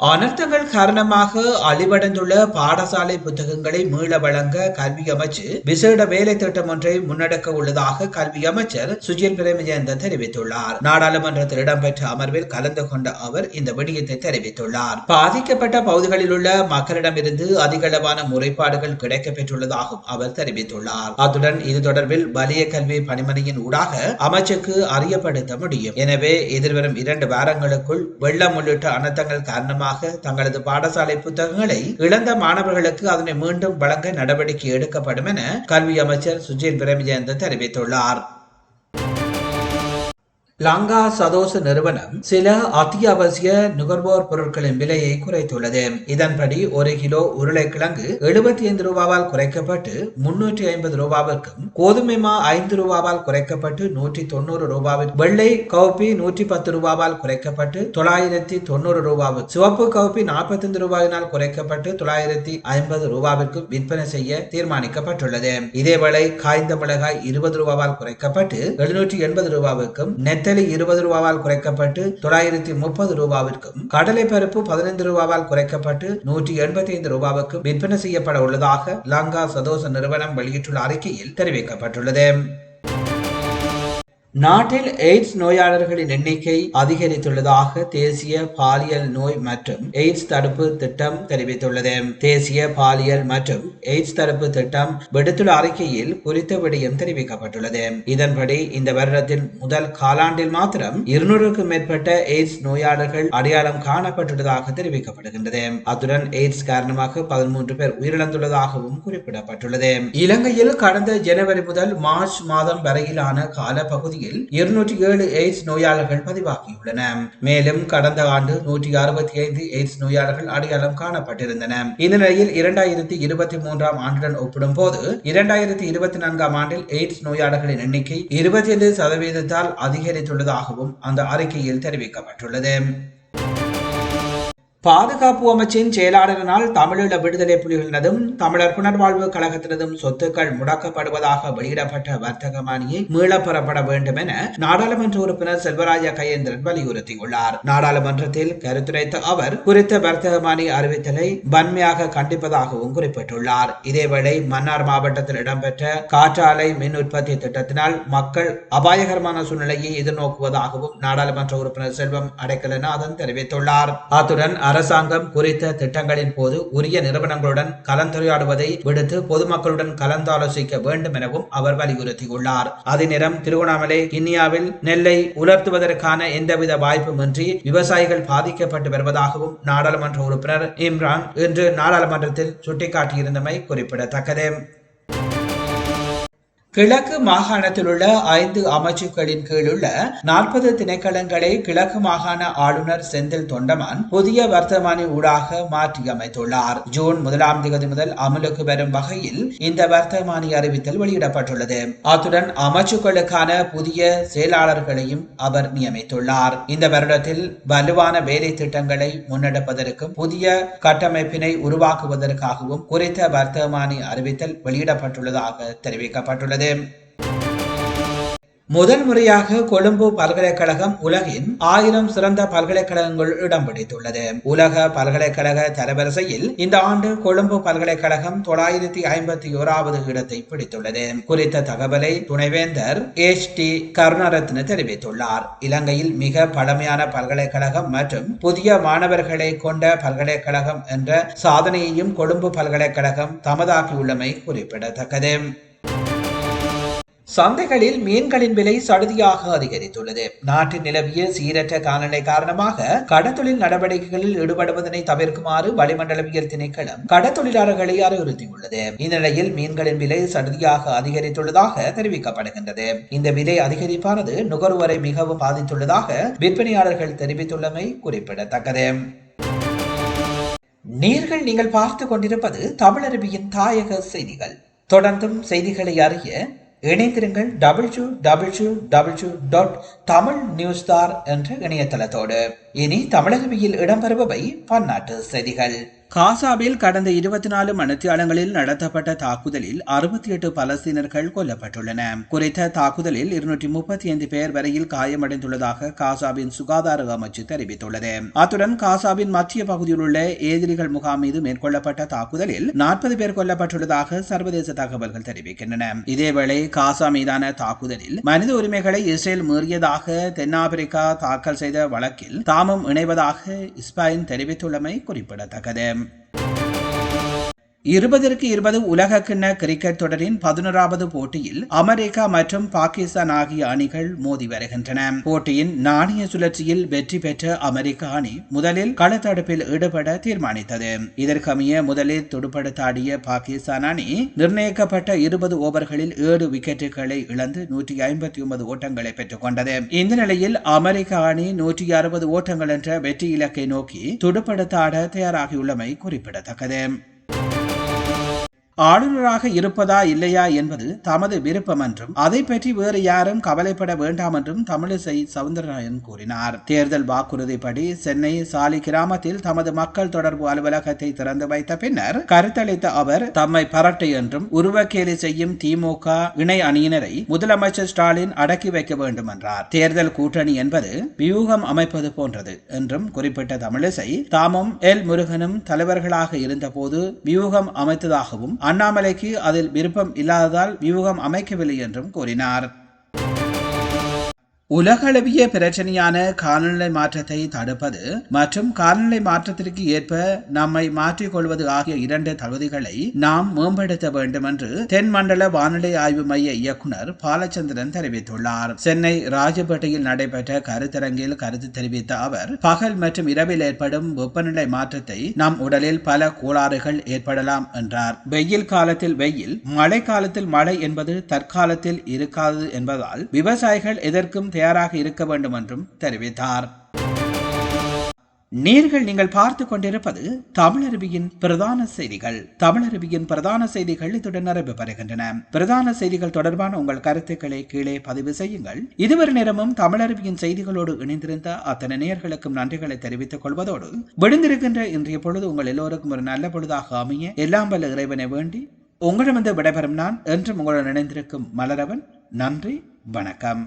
அனர்த்தங்கள் காரணமாக அழிவடைந்துள்ள பாடசாலை புத்தகங்களை மீள வழங்க கல்வி அமைச்சு விசேட வேலை திட்டம் ஒன்றை முன்னெடுக்க உள்ளதாக கல்வி அமைச்சர் சுஜில் பிரேமஜயந்த தெரிவித்துள்ளார். நாடாளுமன்றத்தில் இடம்பெற்ற அமர்வில் கலந்து கொண்ட அவர் இந்த விடயத்தை தெரிவித்துள்ளார். பாதிக்கப்பட்ட பகுதிகளில் உள்ள மக்களிடமிருந்து அதிகளவான முறைப்பாடுகள் கிடைக்கப்பெற்றுள்ளதாகவும் அவர் தெரிவித்துள்ளார். அத்துடன் இது தொடர்பில் வலிய கல்வி பணிமனையின் ஊடாக அமைச்சுக்கு அறியப்படுத்த முடியும். எனவே எதிர்வரும் இரண்டு வாரங்களுக்குள் வெள்ளம் உள்ளிட்ட அனர்த்தங்கள் காரணமாக காரணமாக தங்களது பாடசாலை புத்தகங்களை இழந்த மாணவர்களுக்கு அதனை மீண்டும் வழங்க நடவடிக்கை எடுக்கப்படும் என கல்வி அமைச்சர் சுஜில் பிரேமஜயந்த தெரிவித்துள்ளார். லங்கா சதோச நிறுவனம் சில அத்தியாவசிய நுகர்வோர் பொருட்களின் விலையை குறைத்துள்ளது. இதன்படி ஒரு கிலோ உருளைக்கிழங்கு எழுபத்தி ஐந்து ரூபாவால் குறைக்கப்பட்டு முன்னூற்றி ஐம்பது ரூபாவிற்கும் கோதுமை மா ஐந்து ரூபாவால் குறைக்கப்பட்டு நூற்றி தொண்ணூறு ரூபாவிற்கு வெள்ளை கவுப்பி நூற்றி பத்து ரூபாவால் குறைக்கப்பட்டு தொள்ளாயிரத்தி தொண்ணூறு ரூபாவுக்கு சிவப்பு கவுப்பி நாற்பத்தி ஐந்து ரூபாயினால் குறைக்கப்பட்டு தொள்ளாயிரத்தி ஐம்பது ரூபாவிற்கு விற்பனை செய்ய தீர்மானிக்கப்பட்டுள்ளது. இதேவேளை காய்ந்த மிளகாய் இருபது ரூபாவால் குறைக்கப்பட்டு எழுநூற்றி எண்பது ரூபாவுக்கும் நெட் நெத்தலி இருபது ரூபாவால் குறைக்கப்பட்டு தொள்ளாயிரத்தி முப்பது ரூபாவிற்கும் கடலை பருப்பு பதினைந்து ரூபாவால் குறைக்கப்பட்டு நூற்றி எண்பத்தி ஐந்து ரூபாவுக்கும் விற்பனை செய்யப்பட உள்ளதாக லங்கா சதோச நிறுவனம் வெளியிட்டுள்ள அறிக்கையில் தெரிவிக்கப்பட்டுள்ளது. நாட்டில் எய்ட்ஸ் நோயாளர்களின் எண்ணிக்கை அதிகரித்துள்ளதாக தேசிய பாலியல் நோய் மற்றும் எய்ட்ஸ் தடுப்பு திட்டம் தெரிவித்துள்ளது. தேசிய பாலியல் மற்றும் எய்ட்ஸ் தடுப்பு திட்டம் விடுத்துள்ள அறிக்கையில் குறித்த விடயம் தெரிவிக்கப்பட்டுள்ளது. இதன்படி இந்த வருடத்தின் முதல் காலாண்டில் மாத்திரம் இருநூறுக்கும் மேற்பட்ட எய்ட்ஸ் நோயாளர்கள் அடையாளம் காணப்பட்டுள்ளதாக தெரிவிக்கப்படுகின்றது. அத்துடன் எய்ட்ஸ் காரணமாக பதிமூன்று பேர் உயிரிழந்துள்ளதாகவும் குறிப்பிடப்பட்டுள்ளது. இலங்கையில் கடந்த ஜனவரி முதல் மார்ச் மாதம் வரையிலான காலப்பகுதியில் பகுதியில் இருநூற்றி ஏழு எய்ட்ஸ் நோயாளர்கள் பதிவாகியுள்ளன. மேலும் கடந்த ஆண்டு நூற்றி அறுபத்தி ஐந்து எய்ட்ஸ் நோயாளர்கள் அடையாளம் காணப்பட்டிருந்தன. இந்த நிலையில் இரண்டாயிரத்தி இருபத்தி மூன்றாம் ஆண்டுடன் ஒப்பிடும் போது இரண்டாயிரத்தி இருபத்தி நான்காம் ஆண்டில் எய்ட்ஸ் நோயாளர்களின் எண்ணிக்கை இருபத்தி ஐந்து சதவீதத்தால் அதிகரித்துள்ளதாகவும் அந்த அறிக்கையில் தெரிவிக்கப்பட்டுள்ளது. பாதுகாப்பு அமைச்சின் செயலாளரினால் தமிழீழ விடுதலை புலிகளினதும் தமிழர் புனர்வாழ்வு கழகத்தினதும் சொத்துக்கள் முடக்கப்படுவதாக வெளியிடப்பட்ட வர்த்தகமானியை மீளப்பெறப்பட வேண்டும் என நாடாளுமன்ற உறுப்பினர் செல்வராஜ கையேந்திரன் வலியுறுத்தியுள்ளார். நாடாளுமன்றத்தில் கருத்துரைத்த அவர் குறித்த வர்த்தகமானி அறிவித்தலை வன்மையாக கண்டிப்பதாகவும் குறிப்பிட்டுள்ளார். இதேவேளை மன்னார் மாவட்டத்தில் இடம்பெற்ற காற்றாலை மின் உற்பத்தி திட்டத்தினால் மக்கள் அபாயகரமான சூழ்நிலையை எதிர்நோக்குவதாகவும் நாடாளுமன்ற உறுப்பினர் செல்வம் அடைக்கலநாதன் தெரிவித்துள்ளார். அத்துடன் அரசாங்கம் குறித்த திட்டங்களின் போது உரிய நிறுவனங்களுடன் கலந்துரையாடுவதை விடுத்து பொதுமக்களுடன் கலந்தாலோசிக்க வேண்டும் எனவும் அவர் வலியுறுத்தியுள்ளார். அதே நேரம் திருவண்ணாமலை கிண்ணியாவில் நெல்லை உலர்த்துவதற்கான எந்தவித வாய்ப்புமின்றி விவசாயிகள் பாதிக்கப்பட்டு வருவதாகவும் நாடாளுமன்ற உறுப்பினர் இம்ரான் இன்று நாடாளுமன்றத்தில் சுட்டிக்காட்டியிருந்தமை குறிப்பிடத்தக்கது. கிழக்கு மாகாணத்தில் உள்ள ஐந்து அமைச்சுக்களின் கீழ் உள்ள நாற்பது திணைக்களங்களை கிழக்கு மாகாண ஆளுநர் செந்தில் தொண்டமான் புதிய வர்த்தமானி ஊடாக மாற்றியமைத்துள்ளார். ஜூன் முதலாம் தேதி முதல் அமலுக்கு வரும் வகையில் இந்த வர்த்தமானி அறிவித்தல் வெளியிடப்பட்டுள்ளது. அத்துடன் அமைச்சுக்களுக்கான புதிய செயலாளர்களையும் அவர் நியமித்துள்ளார். இந்த வருடத்தில் வலுவான வேலை திட்டங்களை முன்னெடுப்பதற்கும் புதிய கட்டமைப்பினை உருவாக்குவதற்காகவும் குறித்த வர்த்தமானி அறிவித்தல் வெளியிடப்பட்டுள்ளதாக தெரிவிக்கப்பட்டுள்ளது. முதல் முறையாக கொழும்பு பல்கலைக்கழகம் உலகின் ஆயிரம் சிறந்த பல்கலைக்கழகங்கள் இடம் பிடித்துள்ளது. உலக பல்கலைக்கழக தரவரிசையில் இந்த ஆண்டு கொழும்பு பல்கலைக்கழகம் தொள்ளாயிரத்தி ஐம்பத்தி ஓராவது இடத்தை பிடித்துள்ளது. குறித்த தகவலை துணைவேந்தர் எச். டி. கருணரத்ன தெரிவித்துள்ளார். இலங்கையில் மிக பழமையான பல்கலைக்கழகம் மற்றும் புதிய மாணவர்களை கொண்ட பல்கலைக்கழகம் என்ற சாதனையையும் கொழும்பு பல்கலைக்கழகம் தமதாக்கியுள்ளமை குறிப்பிடத்தக்கது. சந்தைகளில் மீன்களின் விலை சடுதியாக அதிகரித்துள்ளது. நாட்டில் நிலவிய சீரற்ற காலநிலை காரணமாக கடத்தொழில் நடவடிக்கைகளில் ஈடுபடுவதனை தவிர்க்குமாறு வளிமண்டலவியல் திணைக்களம் கடத்தொழிலாளர்களை அறிவுறுத்தியுள்ளது. இந்நிலையில் மீன்களின் விலை சடுதியாக அதிகரித்துள்ளதாக தெரிவிக்கப்படுகின்றது. இந்த விலை அதிகரிப்பானது நுகர்வோரை மிகவும் பாதித்துள்ளதாக விற்பனையாளர்கள் தெரிவித்துள்ளமை குறிப்பிடத்தக்கது. நீர்கள் நீங்கள் பார்த்து கொண்டிருப்பது தமிழருவியின் தாயக செய்திகள். தொடர்ந்தும் செய்திகளை அறிய இணைந்திருங்கள் W W W dot Tamil news தார் என்ற இணையதளத்தோடு. இனி தமிழகவையில் இடம்பெறுபவை பன்னாட்டு செய்திகள். காசாவில் கடந்த இருபத்தி நாலு மணித்தியாலங்களில் நடத்தப்பட்ட தாக்குதலில் அறுபத்தி எட்டு பலஸ்தீனர்கள் கொல்லப்பட்டுள்ளன. குறித்த தாக்குதலில் இருநூற்றி முப்பத்தி ஐந்து பேர் வரையில் காயமடைந்துள்ளதாக காசாவின் சுகாதார அமைச்சு தெரிவித்துள்ளது. அத்துடன் காசாவின் மத்திய பகுதியில் உள்ள ஏதிரிகள் முகாம் மீது மேற்கொள்ளப்பட்ட தாக்குதலில் நாற்பது பேர் கொல்லப்பட்டுள்ளதாக சர்வதேச தகவல்கள் தெரிவிக்கின்றன. இதேவேளை காசா மீதான தாக்குதலில் மனித உரிமைகளை இஸ்ரேல் மீறியதாக தென்னாப்பிரிக்கா தாக்கல் செய்த வழக்கில் தாமும் இணைவதாக இஸ்பாயின் தெரிவித்துள்ளமை குறிப்பிடத்தக்கது. இருபதற்கு இருபது உலக கிண்ண கிரிக்கெட் தொடரின் பதினோராவது போட்டியில் அமெரிக்கா மற்றும் பாகிஸ்தான் ஆகிய அணிகள் மோதி வருகின்றன. போட்டியின் நாணய சுழற்சியில் வெற்றி பெற்ற அமெரிக்க அணி முதலில் களத்தடுப்பில் ஈடுபட தீர்மானித்தது. இதற்கமைய முதலில் துடுப்படுத்தாடிய பாகிஸ்தான் அணி நிர்ணயிக்கப்பட்ட இருபது ஓவர்களில் ஏழு விக்கெட்டுகளை இழந்து நூற்றி ஐம்பத்தி ஒன்பது ஓட்டங்களை பெற்றுக் கொண்டது. இந்த நிலையில் அமெரிக்க அணி நூற்றி அறுபது ஓட்டங்கள் என்ற வெற்றி இலக்கை நோக்கி துடுப்படுத்தாட தயாராகியுள்ளமை குறிப்பிடத்தக்கது. ஆளுநராக இருப்பதா இல்லையா என்பது தமது விருப்பம் என்றும் அதை பற்றி வேறு யாரும் கவலைப்பட வேண்டாம் என்றும் தமிழிசை சவுந்தரராயன் கூறினார். தேர்தல் வாக்குறுதிப்படி சென்னை சாலி கிராமத்தில் தமது மக்கள் தொடர்பு அலுவலகத்தை திறந்து வைத்த பின்னர் கருத்தளித்த அவர் தம்மை பரட்டு என்றும் உருவக்கேலி செய்யும் திமுக இணை அணியினரை முதலமைச்சர் ஸ்டாலின் அடக்கி வைக்க வேண்டும் என்றார் தேர்தல் கூட்டணி என்பது வியூகம் அமைப்பது போன்றது என்றும் குறிப்பிட்ட தமிழிசை தாமும் எல் முருகனும் தலைவர்களாக இருந்தபோது வியூகம் அமைத்ததாகவும் அண்ணாமலைக்கு அதில் விருப்பம் இல்லாததால் வியூகம் அமைக்கவில்லை என்றும் கூறினார். உலகளவிய பிரச்சனையான காலநிலை மாற்றத்தை தடுப்பது மற்றும் காலநிலை மாற்றத்திற்கு ஏற்ப நம்மை மாற்றிக்கொள்வது ஆகிய இரண்டு தகுதிகளை நாம் மேம்படுத்த வேண்டும் என்று தென்மண்டல வானிலை ஆய்வு மைய இயக்குனர் பாலச்சந்திரன் தெரிவித்துள்ளார். சென்னை ராஜபேட்டையில் நடைபெற்ற கருத்தரங்கில் கருத்து தெரிவித்த அவர் பகல் மற்றும் இரவில் ஏற்படும் வெப்பநிலை மாற்றத்தை நம் உடலில் பல கோளாறுகள் ஏற்படலாம் என்றார். வெயில் காலத்தில் வெயில் மழை காலத்தில் மழை என்பது தற்காலத்தில் இருக்காது என்பதால் விவசாயிகள் எதற்கும் தயாராக இருக்க வேண்டும் என்றும் தெரிவித்தார். நீர்கள் நீங்கள் பார்த்து கொண்டிருப்பது தமிழருவியின் பிரதான செய்திகள். தமிழருவியின் பிரதான செய்திகள் இத்துடன் நிறைவு பெறுகின்றன. பிரதான செய்திகள் தொடர்பான உங்கள் கருத்துக்களை கீழே பதிவு செய்யுங்கள். இதுவரை நேரமும் தமிழருவியின் செய்திகளோடு இணைந்திருந்த அத்தனை நேர்களுக்கும் நன்றிகளை தெரிவித்துக் கொள்வதோடு விடுந்திருக்கின்ற இன்றைய பொழுது உங்கள் எல்லோருக்கும் ஒரு நல்ல பொழுதாக அமைய எல்லாம் வல்ல இறைவனை வேண்டி உங்களிடமிருந்து விடைபெறும் நான் என்றும் உங்களுடன் இணைந்திருக்கும் மலரவன். நன்றி வணக்கம்.